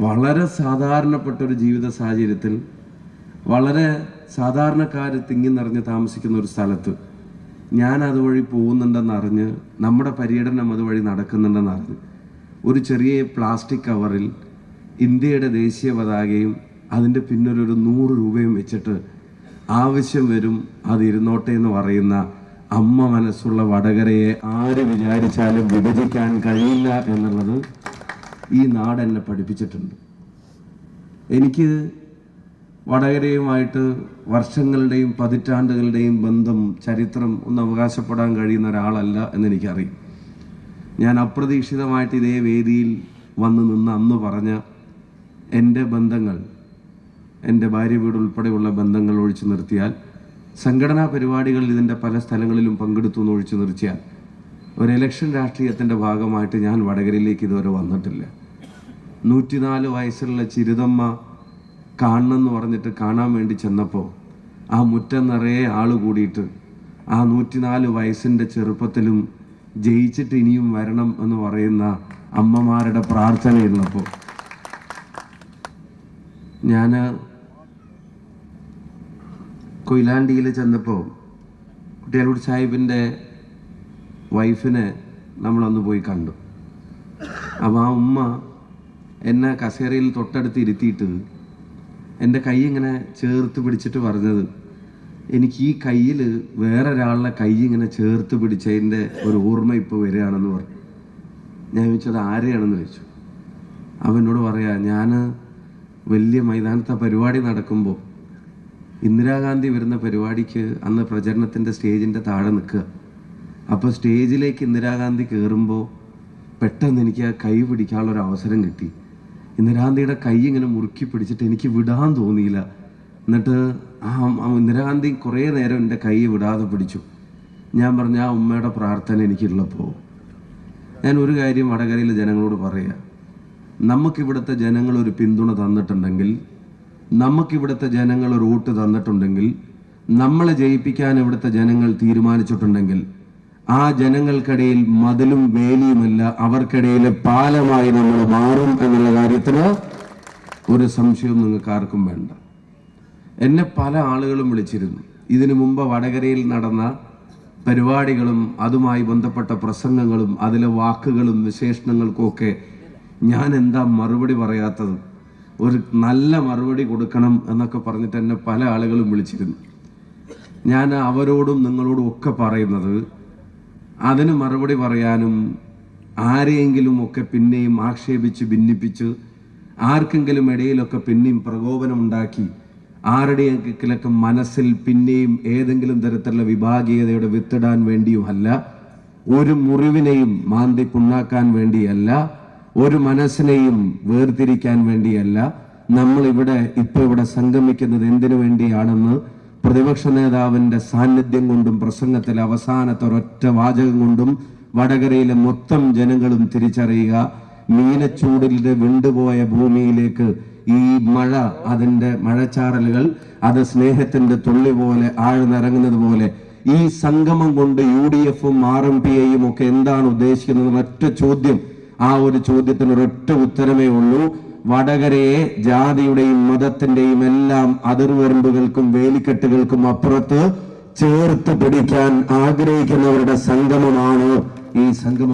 വളരെ സാധാരണപ്പെട്ട ഒരു ജീവിത സാഹചര്യത്തിൽ വളരെ സാധാരണക്കാർ തിങ്ങി നിറഞ്ഞ് താമസിക്കുന്ന ഒരു സ്ഥലത്ത് ഞാൻ അതുവഴി പോകുന്നുണ്ടെന്ന് അറിഞ്ഞ് നമ്മുടെ പര്യടനം അതുവഴി നടക്കുന്നുണ്ടെന്ന് അറിഞ്ഞ് ഒരു ചെറിയ പ്ലാസ്റ്റിക് കവറിൽ ഇന്ത്യയുടെ ദേശീയ പതാകയും അതിന്റെ പിന്നിലൊരു നൂറ് രൂപയും വെച്ചിട്ട് ആവശ്യം വരും അത് ഇരുന്നോട്ടെ എന്ന് പറയുന്ന അമ്മ മനസ്സുള്ള വടകരയെ ആര് വിചാരിച്ചാലും വിഭജിക്കാൻ കഴിയില്ല എന്നുള്ളത് ഈ നാട് എന്നെ പഠിപ്പിച്ചിട്ടുണ്ട്. എനിക്ക് വടകരയുമായിട്ട് വർഷങ്ങളുടെയും പതിറ്റാണ്ടുകളുടെയും ബന്ധം ചരിത്രം ഒന്ന് അവകാശപ്പെടാൻ കഴിയുന്ന ഒരാളല്ല എന്നെനിക്കറിയും ഞാൻ അപ്രതീക്ഷിതമായിട്ട് ഇതേ വേദിയിൽ വന്ന് നിന്ന് അന്ന് പറഞ്ഞ എന്റെ ബന്ധങ്ങൾ എന്റെ ഭാര്യ വീട് ഉൾപ്പെടെയുള്ള ബന്ധങ്ങൾ ഒഴിച്ചു നിർത്തിയാൽ സംഘടനാ പരിപാടികളിൽ ഇതിന്റെ പല സ്ഥലങ്ങളിലും പങ്കെടുത്തു എന്ന് ഒഴിച്ചു നിർത്തിയാൽ ഒരു ഇലക്ഷൻ രാഷ്ട്രീയത്തിന്റെ ഭാഗമായിട്ട് ഞാൻ വടകരയിലേക്ക് ഇതുവരെ വന്നിട്ടില്ല. നൂറ്റിനാല് വയസ്സുള്ള ചിരുതമ്മ കാണണമെന്ന് പറഞ്ഞിട്ട് കാണാൻ വേണ്ടി ചെന്നപ്പോൾ ആ മുറ്റം നിറയെ ആൾ കൂടിയിട്ട് ആ നൂറ്റിനാല് വയസ്സിന്റെ ചെറുപ്പത്തിലും ജയിച്ചിട്ട് ഇനിയും വരണം എന്ന് പറയുന്ന അമ്മമാരുടെ പ്രാർത്ഥനയുള്ളപ്പോൾ ഞാൻ കൊയിലാണ്ടിയിൽ ചെന്നപ്പോൾ കുട്ടിയാലൂട് സാഹിബിന്റെ വൈഫിനെ നമ്മളന്ന് പോയി കണ്ടു. അപ്പോൾ ആ ഉമ്മ എന്നെ കസേരയിൽ തൊട്ടടുത്ത് ഇരുത്തിയിട്ട് എന്റെ കൈ ഇങ്ങനെ ചേർത്ത് പിടിച്ചിട്ട് പറഞ്ഞത് എനിക്ക് ഈ കയ്യിൽ വേറൊരാളുടെ കൈ ഇങ്ങനെ ചേർത്ത് പിടിച്ചതിന്റെ ഒരു ഓർമ്മ ഇപ്പോൾ വരികയാണെന്ന് പറഞ്ഞു. ഞാൻ ചോദിച്ചത് ആരെയാണെന്ന് ചോദിച്ചു? അവനോട് പറയാ ഞാൻ വലിയ മൈതാനത്തെ പരിപാടി നടക്കുമ്പോൾ ഇന്ദിരാഗാന്ധി വരുന്ന പരിപാടിക്ക് അന്ന് പ്രചരണത്തിന്റെ സ്റ്റേജിന്റെ താഴെ നിൽക്കുക. അപ്പോൾ സ്റ്റേജിലേക്ക് ഇന്ദിരാഗാന്ധി കയറുമ്പോൾ പെട്ടെന്ന് എനിക്ക് ആ കൈ പിടിക്കാനുള്ളൊരു അവസരം കിട്ടി. ഇന്ദിരാഗാന്ധിയുടെ കൈ ഇങ്ങനെ മുറുക്കി പിടിച്ചിട്ട് എനിക്ക് വിടാൻ തോന്നിയില്ല. എന്നിട്ട് ആ ഇന്ദിരാഗാന്ധി കുറേ നേരം എന്റെ കൈ വിടാതെ പിടിച്ചു. ഞാൻ പറഞ്ഞ ആ ഉമ്മയുടെ പ്രാർത്ഥന എനിക്കുള്ളപ്പോൾ ഞാൻ ഒരു കാര്യം വടകരയിലെ ജനങ്ങളോട് പറയുക നമുക്കിവിടുത്തെ ജനങ്ങൾ ഒരു പിന്തുണ തന്നിട്ടുണ്ടെങ്കിൽ നമുക്കിവിടുത്തെ ജനങ്ങൾ ഒരു വോട്ട് തന്നിട്ടുണ്ടെങ്കിൽ നമ്മളെ ജയിപ്പിക്കാൻ ഇവിടുത്തെ ജനങ്ങൾ തീരുമാനിച്ചിട്ടുണ്ടെങ്കിൽ ആ ജനങ്ങൾക്കിടയിൽ മതിലും വേലിയുമല്ല അവർക്കിടയിലെ പാലമായി നമ്മൾ മാറും എന്നുള്ള കാര്യത്തിന് ഒരു സംശയവും നിങ്ങൾക്ക് ആർക്കും വേണ്ട. എന്നെ പല ആളുകളും വിളിച്ചിരുന്നു. ഇതിനു മുമ്പ് വടകരയിൽ നടന്ന പരിപാടികളും അതുമായി ബന്ധപ്പെട്ട പ്രസംഗങ്ങളും അതിലെ വാക്കുകളും വിശേഷണങ്ങൾക്കും ഒക്കെ ഞാൻ എന്താ മറുപടി പറയാത്തത്? ഒരു നല്ല മറുപടി കൊടുക്കണം എന്നൊക്കെ പറഞ്ഞിട്ട് എന്നെ പല ആളുകളും വിളിച്ചിരുന്നു. ഞാൻ അവരോടും നിങ്ങളോടും ഒക്കെ പറയുന്നത് അതിന് മറുപടി പറയാനും ആരെയെങ്കിലും ഒക്കെ പിന്നെയും ആക്ഷേപിച്ച് ഭിന്നിപ്പിച്ച് ആർക്കെങ്കിലും ഇടയിലൊക്കെ പിന്നെയും പ്രകോപനമുണ്ടാക്കി ആരുടെയെങ്കിലൊക്കെ മനസ്സിൽ പിന്നെയും ഏതെങ്കിലും തരത്തിലുള്ള വിഭാഗീയതയുടെ വിത്തിടാൻ വേണ്ടിയുമല്ല ഒരു മുറിവിനെയും മാന്തി പുണ്ണാക്കാൻ വേണ്ടിയല്ല ഒരു മനസ്സിനെയും വേർതിരിക്കാൻ വേണ്ടിയല്ല നമ്മൾ ഇവിടെ ഇപ്പൊ ഇവിടെ സംഗമിക്കുന്നത് എന്തിനു വേണ്ടിയാണെന്ന് പ്രതിപക്ഷ നേതാവിന്റെ സാന്നിധ്യം കൊണ്ടും പ്രസംഗത്തിൽ അവസാനത്തെ ഒരൊറ്റ വാചകം കൊണ്ടും വടകരയിലെ മൊത്തം ജനങ്ങളും തിരിച്ചറിയുക. മീനച്ചൂടിലെ വിണ്ടുപോയ ഭൂമിയിലേക്ക് ഈ മഴ അതിന്റെ മഴച്ചാറലുകൾ അത് സ്നേഹത്തിന്റെ തുള്ളി പോലെ ആഴ്ന്നിറങ്ങുന്നത് പോലെ ഈ സംഗമം കൊണ്ട് യു ഡി എഫും ആർ എം പി ഐയും ഒക്കെ എന്താണ് ഉദ്ദേശിക്കുന്നത് ഒറ്റ ചോദ്യം. ആ ഒരു ചോദ്യത്തിന് ഒരൊറ്റ ഉത്തരമേ ഉള്ളൂ. വടകരയെ ജാതിയുടെയും മതത്തിന്റെയും എല്ലാം അതിർവരമ്പുകൾക്കും വേലിക്കെട്ടുകൾക്കും അപ്പുറത്ത് ചേർത്ത് പിടിക്കാൻ ആഗ്രഹിക്കുന്നവരുടെ സംഗമമാണ് ഈ സംഗമം.